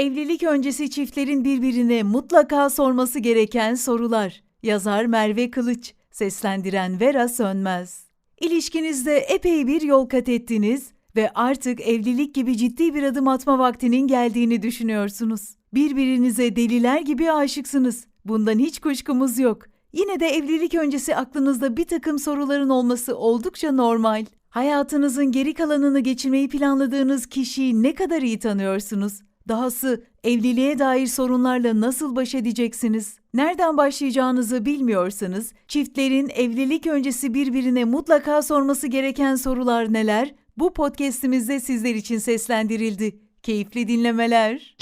Evlilik öncesi çiftlerin birbirine mutlaka sorması gereken sorular. Yazar Merve Kılıç, seslendiren Vera Sönmez. İlişkinizde epey bir yol kat ettiniz ve artık evlilik gibi ciddi bir adım atma vaktinin geldiğini düşünüyorsunuz. Birbirinize deliler gibi aşıksınız. Bundan hiç kuşkumuz yok. Yine de evlilik öncesi aklınızda bir takım soruların olması oldukça normal. Hayatınızın geri kalanını geçirmeyi planladığınız kişiyi ne kadar iyi tanıyorsunuz? Dahası evliliğe dair sorunlarla nasıl baş edeceksiniz? Nereden başlayacağınızı bilmiyorsanız, çiftlerin evlilik öncesi birbirine mutlaka sorması gereken sorular neler? Bu podcast'imizde sizler için seslendirildi. Keyifli dinlemeler.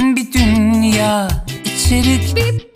Bir dünya içerik Bir,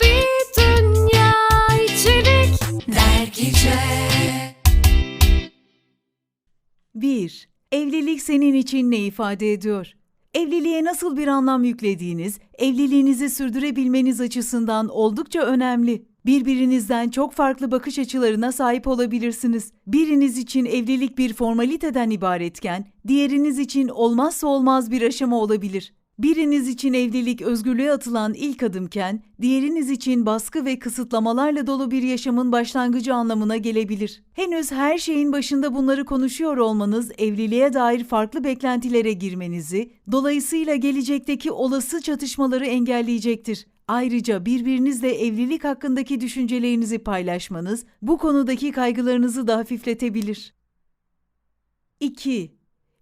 Evlilik senin için ne ifade ediyor? Evliliğe nasıl bir anlam yüklediğiniz, evliliğinizi sürdürebilmeniz açısından oldukça önemli. Birbirinizden çok farklı bakış açılarına sahip olabilirsiniz. Biriniz için evlilik bir formaliteden ibaretken, diğeriniz için olmazsa olmaz bir aşama olabilir. Biriniz için evlilik özgürlüğe atılan ilk adımken, diğeriniz için baskı ve kısıtlamalarla dolu bir yaşamın başlangıcı anlamına gelebilir. Henüz her şeyin başında bunları konuşuyor olmanız evliliğe dair farklı beklentilere girmenizi, dolayısıyla gelecekteki olası çatışmaları engelleyecektir. Ayrıca birbirinizle evlilik hakkındaki düşüncelerinizi paylaşmanız bu konudaki kaygılarınızı da hafifletebilir. 2.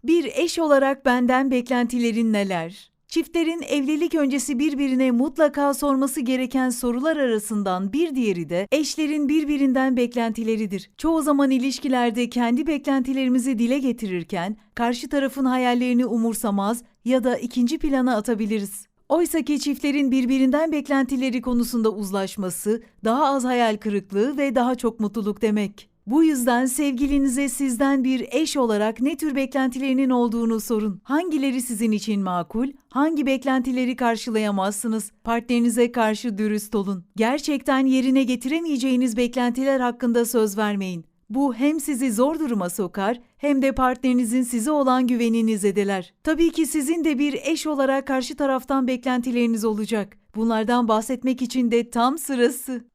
Bir eş olarak benden beklentilerin neler? Çiftlerin evlilik öncesi birbirine mutlaka sorması gereken sorular arasından bir diğeri de eşlerin birbirinden beklentileridir. Çoğu zaman ilişkilerde kendi beklentilerimizi dile getirirken karşı tarafın hayallerini umursamaz ya da ikinci plana atabiliriz. Oysaki çiftlerin birbirinden beklentileri konusunda uzlaşması daha az hayal kırıklığı ve daha çok mutluluk demek. Bu yüzden sevgilinize sizden bir eş olarak ne tür beklentilerinin olduğunu sorun. Hangileri sizin için makul, hangi beklentileri karşılayamazsınız? Partnerinize karşı dürüst olun. Gerçekten yerine getiremeyeceğiniz beklentiler hakkında söz vermeyin. Bu hem sizi zor duruma sokar hem de partnerinizin size olan güvenini zedeler. Tabii ki sizin de bir eş olarak karşı taraftan beklentileriniz olacak. Bunlardan bahsetmek için de tam sırası.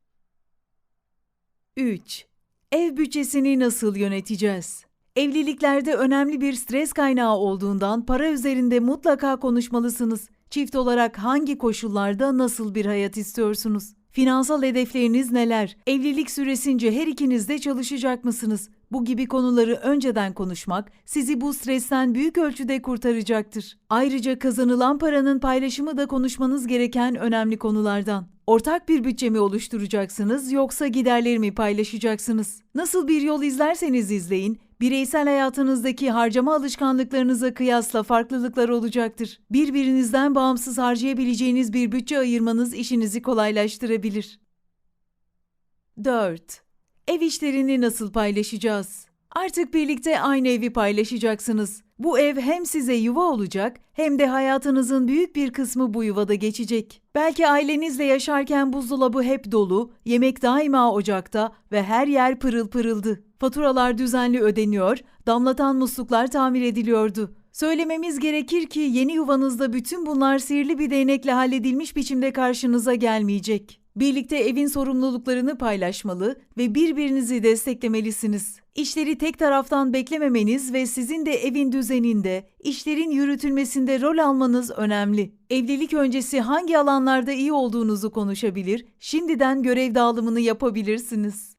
3. Ev bütçesini nasıl yöneteceğiz? Evliliklerde önemli bir stres kaynağı olduğundan para üzerinde mutlaka konuşmalısınız. Çift olarak hangi koşullarda nasıl bir hayat istiyorsunuz? Finansal hedefleriniz neler? Evlilik süresince her ikiniz de çalışacak mısınız? Bu gibi konuları önceden konuşmak sizi bu stresten büyük ölçüde kurtaracaktır. Ayrıca kazanılan paranın paylaşımı da konuşmanız gereken önemli konulardan. Ortak bir bütçe mi oluşturacaksınız yoksa giderleri mi paylaşacaksınız? Nasıl bir yol izlerseniz izleyin, bireysel hayatınızdaki harcama alışkanlıklarınıza kıyasla farklılıklar olacaktır. Birbirinizden bağımsız harcayabileceğiniz bir bütçe ayırmanız işinizi kolaylaştırabilir. 4. Ev işlerini nasıl paylaşacağız? Artık birlikte aynı evi paylaşacaksınız. Bu ev hem size yuva olacak hem de hayatınızın büyük bir kısmı bu yuvada geçecek. Belki ailenizle yaşarken buzdolabı hep dolu, yemek daima ocakta ve her yer pırıl pırıldı. Faturalar düzenli ödeniyor, damlatan musluklar tamir ediliyordu. Söylememiz gerekir ki yeni yuvanızda bütün bunlar sihirli bir değnekle halledilmiş biçimde karşınıza gelmeyecek. Birlikte evin sorumluluklarını paylaşmalı ve birbirinizi desteklemelisiniz. İşleri tek taraftan beklememeniz ve sizin de evin düzeninde, işlerin yürütülmesinde rol almanız önemli. Evlilik öncesi hangi alanlarda iyi olduğunuzu konuşabilir, şimdiden görev dağılımını yapabilirsiniz.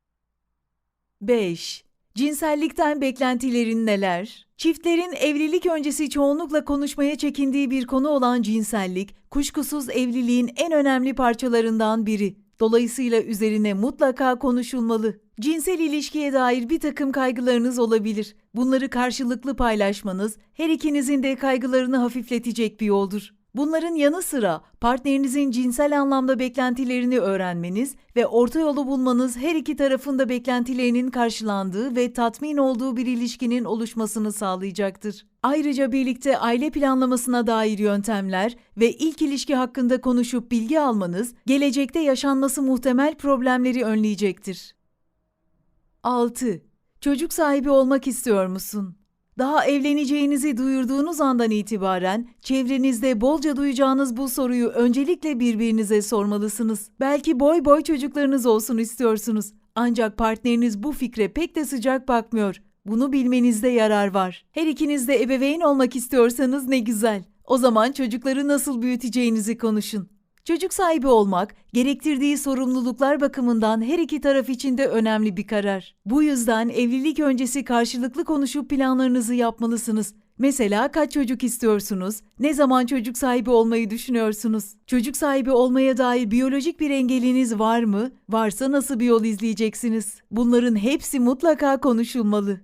5. Cinsellikten beklentilerin neler? Çiftlerin evlilik öncesi çoğunlukla konuşmaya çekindiği bir konu olan cinsellik, kuşkusuz evliliğin en önemli parçalarından biri. Dolayısıyla üzerine mutlaka konuşulmalı. Cinsel ilişkiye dair bir takım kaygılarınız olabilir. Bunları karşılıklı paylaşmanız her ikinizin de kaygılarını hafifletecek bir yoldur. Bunların yanı sıra partnerinizin cinsel anlamda beklentilerini öğrenmeniz ve orta yolu bulmanız her iki tarafın da beklentilerinin karşılandığı ve tatmin olduğu bir ilişkinin oluşmasını sağlayacaktır. Ayrıca birlikte aile planlamasına dair yöntemler ve ilk ilişki hakkında konuşup bilgi almanız gelecekte yaşanması muhtemel problemleri önleyecektir. 6. Çocuk sahibi olmak istiyor musun? Daha evleneceğinizi duyurduğunuz andan itibaren çevrenizde bolca duyacağınız bu soruyu öncelikle birbirinize sormalısınız. Belki boy boy çocuklarınız olsun istiyorsunuz. Ancak partneriniz bu fikre pek de sıcak bakmıyor. Bunu bilmenizde yarar var. Her ikiniz de ebeveyn olmak istiyorsanız ne güzel. O zaman çocukları nasıl büyüteceğinizi konuşun. Çocuk sahibi olmak, gerektirdiği sorumluluklar bakımından her iki taraf için de önemli bir karar. Bu yüzden evlilik öncesi karşılıklı konuşup planlarınızı yapmalısınız. Mesela kaç çocuk istiyorsunuz? Ne zaman çocuk sahibi olmayı düşünüyorsunuz? Çocuk sahibi olmaya dair biyolojik bir engeliniz var mı? Varsa nasıl bir yol izleyeceksiniz? Bunların hepsi mutlaka konuşulmalı.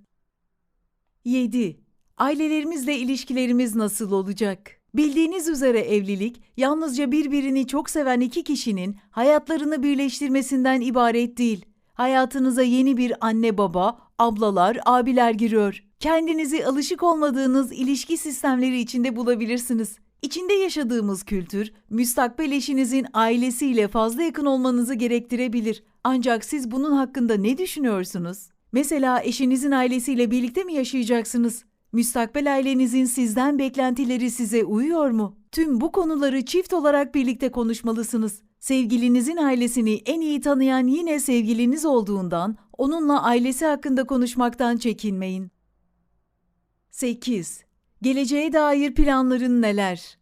7. Ailelerimizle ilişkilerimiz nasıl olacak? Bildiğiniz üzere evlilik yalnızca birbirini çok seven iki kişinin hayatlarını birleştirmesinden ibaret değil. Hayatınıza yeni bir anne baba, ablalar, abiler giriyor. Kendinizi alışık olmadığınız ilişki sistemleri içinde bulabilirsiniz. İçinde yaşadığımız kültür, müstakbel eşinizin ailesiyle fazla yakın olmanızı gerektirebilir. Ancak siz bunun hakkında ne düşünüyorsunuz? Mesela eşinizin ailesiyle birlikte mi yaşayacaksınız? Müstakbel ailenizin sizden beklentileri size uyuyor mu? Tüm bu konuları çift olarak birlikte konuşmalısınız. Sevgilinizin ailesini en iyi tanıyan yine sevgiliniz olduğundan onunla ailesi hakkında konuşmaktan çekinmeyin. 8. Geleceğe dair planların neler?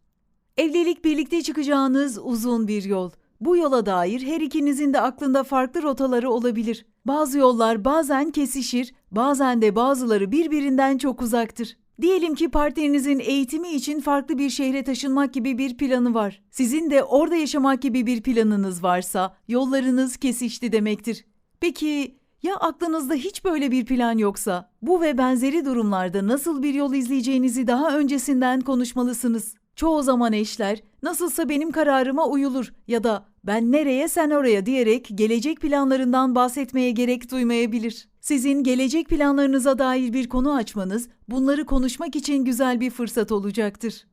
Evlilik birlikte çıkacağınız uzun bir yol. Bu yola dair her ikinizin de aklında farklı rotaları olabilir. Bazı yollar bazen kesişir, bazen de bazıları birbirinden çok uzaktır. Diyelim ki partnerinizin eğitimi için farklı bir şehre taşınmak gibi bir planı var. Sizin de orada yaşamak gibi bir planınız varsa yollarınız kesişti demektir. Peki ya aklınızda hiç böyle bir plan yoksa? Bu ve benzeri durumlarda nasıl bir yol izleyeceğinizi daha öncesinden konuşmalısınız. Çoğu zaman eşler nasılsa benim kararıma uyulur ya da ben nereye sen oraya diyerek gelecek planlarından bahsetmeye gerek duymayabilir. Sizin gelecek planlarınıza dair bir konu açmanız bunları konuşmak için güzel bir fırsat olacaktır.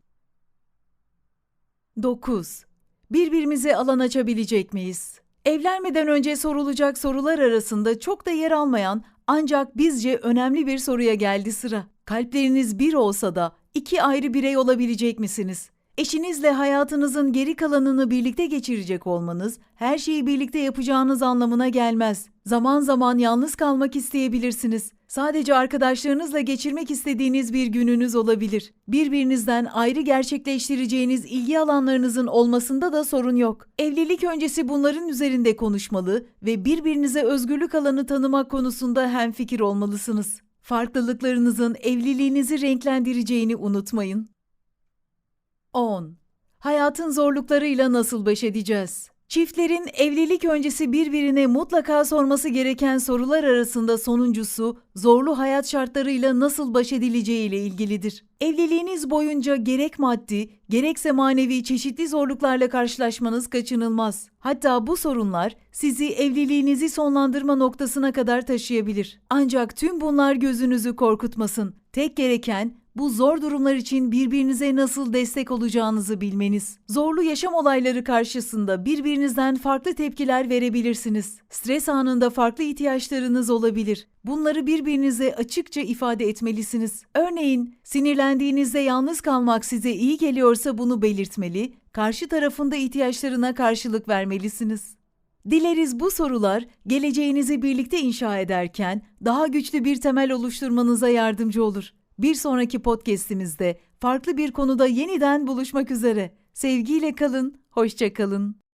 9. Birbirimize alan açabilecek miyiz? Evlenmeden önce sorulacak sorular arasında çok da yer almayan ancak bizce önemli bir soruya geldi sıra. Kalpleriniz bir olsa da iki ayrı birey olabilecek misiniz? Eşinizle hayatınızın geri kalanını birlikte geçirecek olmanız, her şeyi birlikte yapacağınız anlamına gelmez. Zaman zaman yalnız kalmak isteyebilirsiniz. Sadece arkadaşlarınızla geçirmek istediğiniz bir gününüz olabilir. Birbirinizden ayrı gerçekleştireceğiniz ilgi alanlarınızın olmasında da sorun yok. Evlilik öncesi bunların üzerinde konuşmalı ve birbirinize özgürlük alanı tanımak konusunda hemfikir olmalısınız. Farklılıklarınızın evliliğinizi renklendireceğini unutmayın. 10. Hayatın zorluklarıyla nasıl baş edeceğiz? Çiftlerin evlilik öncesi birbirine mutlaka sorması gereken sorular arasında sonuncusu zorlu hayat şartlarıyla nasıl baş edileceği ile ilgilidir. Evliliğiniz boyunca gerek maddi, gerekse manevi çeşitli zorluklarla karşılaşmanız kaçınılmaz. Hatta bu sorunlar sizi evliliğinizi sonlandırma noktasına kadar taşıyabilir. Ancak tüm bunlar gözünüzü korkutmasın. Tek gereken bu zor durumlar için birbirinize nasıl destek olacağınızı bilmeniz. Zorlu yaşam olayları karşısında birbirinizden farklı tepkiler verebilirsiniz. Stres anında farklı ihtiyaçlarınız olabilir. Bunları birbirinize açıkça ifade etmelisiniz. Örneğin, sinirlendiğinizde yalnız kalmak size iyi geliyorsa bunu belirtmeli, karşı tarafında ihtiyaçlarına karşılık vermelisiniz. Dileriz bu sorular geleceğinizi birlikte inşa ederken daha güçlü bir temel oluşturmanıza yardımcı olur. Bir sonraki podcast'imizde farklı bir konuda yeniden buluşmak üzere. Sevgiyle kalın, hoşça kalın.